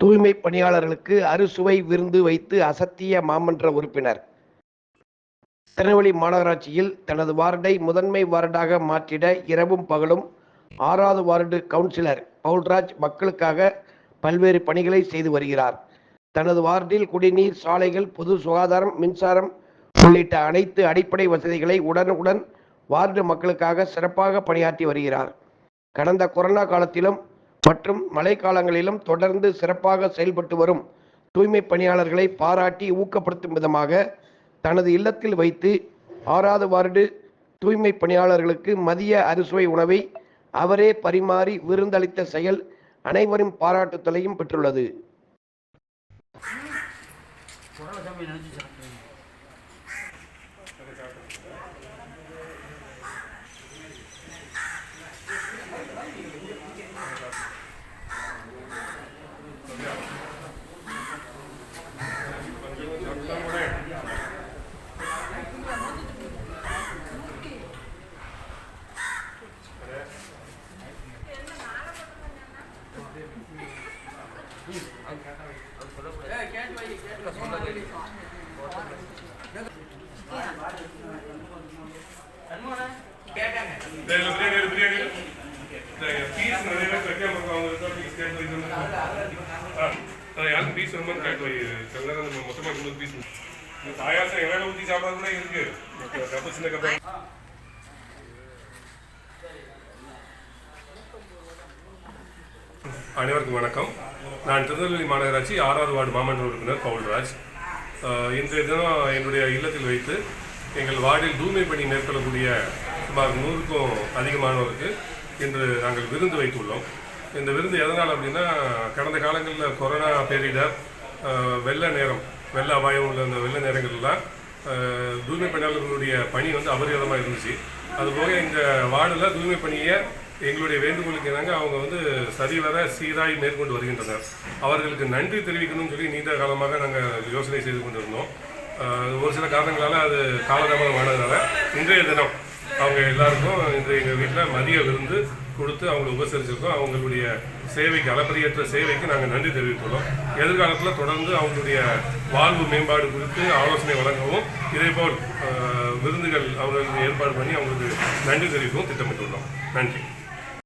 தூய்மை பணியாளர்களுக்கு அறுசுவை விருந்து வைத்து அசத்திய மாமன்ற உறுப்பினர். திருநெல்வேலி மாநகராட்சியில் தனது வார்டை முதன்மை வார்டாக மாற்றிட இரவும் பகலும் ஆறாவது வார்டு கவுன்சிலர் பவுல்ராஜ் மக்களுக்காக பல்வேறு பணிகளை செய்து வருகிறார். தனது வார்டில் குடிநீர் சாலைகள் பொது சுகாதாரம் மின்சாரம் உள்ளிட்ட அனைத்து அடிப்படை வசதிகளை உடனுக்குடன் வார்டு மக்களுக்காக சிறப்பாக பணியாற்றி வருகிறார். கடந்த கொரோனா காலத்திலும் மற்றும் மழைக்காலங்களிலும் தொடர்ந்து சிறப்பாக செயல்பட்டு வரும் தூய்மை பணியாளர்களை பாராட்டி ஊக்கப்படுத்தும் விதமாக தனது இல்லத்தில் வைத்து ஆறாவது வார்டு தூய்மை பணியாளர்களுக்கு மதிய அறுசுவை உணவை அவரே பரிமாறி விருந்தளித்த செயல் அனைவரும் பாராட்டுதலையும் பெற்றுள்ளது. கேட்டு வை. சில நேரம் நம்ம மொத்தமா கொண்டு வந்து பீஸ் இந்த பாயாசம் எவ்வளவு ஊத்தி சாப்பிடாத கூட இருக்கு கப்பு சின்ன கப்பு அனைவருக்கும் வணக்கம் நான் திருநெல்வேலி மாநகராட்சி ஆறாவது வார்டு மாமன்ற உறுப்பினர் பவுல்ராஜ் இன்றைய தினம் என்னுடைய இல்லத்தில் வைத்து எங்கள் வார்டில் தூய்மை பணி மேற்கொள்ளக்கூடிய சுமார் நூறுக்கும் அதிகமானவருக்கு இன்று நாங்கள் விருந்து வைத்துள்ளோம். இந்த விருந்து எதனால் அப்படின்னா கடந்த காலங்களில் கொரோனா பேரிடர் வெள்ள நேரம் வெள்ள அபாயம் உள்ள அந்த வெள்ள நேரங்கள்லாம் தூய்மை பணியாளர்களுடைய பணி வந்து அபரிதமாக இருந்துச்சு. அதுபோக இந்த வார்டில் தூய்மை பணியை எங்களுடைய வேண்டுகோளுக்கு இணங்க அவங்க வந்து சரிவர சீராய் மேற்கொண்டு வருகின்றனர். அவர்களுக்கு நன்றி தெரிவிக்கணும்னு சொல்லி நீண்ட காலமாக நாங்கள் யோசனை செய்து கொண்டிருந்தோம். ஒரு சில காரணங்களால் அது காலதாமதம் ஆனதுனால இன்றைய தினம் அவங்க எல்லாருக்கும் இன்று எங்கள் வீட்டில் மதிய விருந்து கொடுத்து அவங்களை உபசரிச்சிருக்கோம். அவங்களுடைய சேவைக்கு அளப்பரியற்ற சேவைக்கு நாங்கள் நன்றி தெரிவித்துள்ளோம். எதிர்காலத்தில் தொடர்ந்து அவங்களுடைய வாழ்வு மேம்பாடு குறித்து ஆலோசனை வழங்கவும் இதேபோல் விருந்துகள் அவர்களுக்கு ஏற்பாடு பண்ணி அவங்களுக்கு நன்றி தெரிவிக்கவும் திட்டமிட்டுள்ளோம். நன்றி.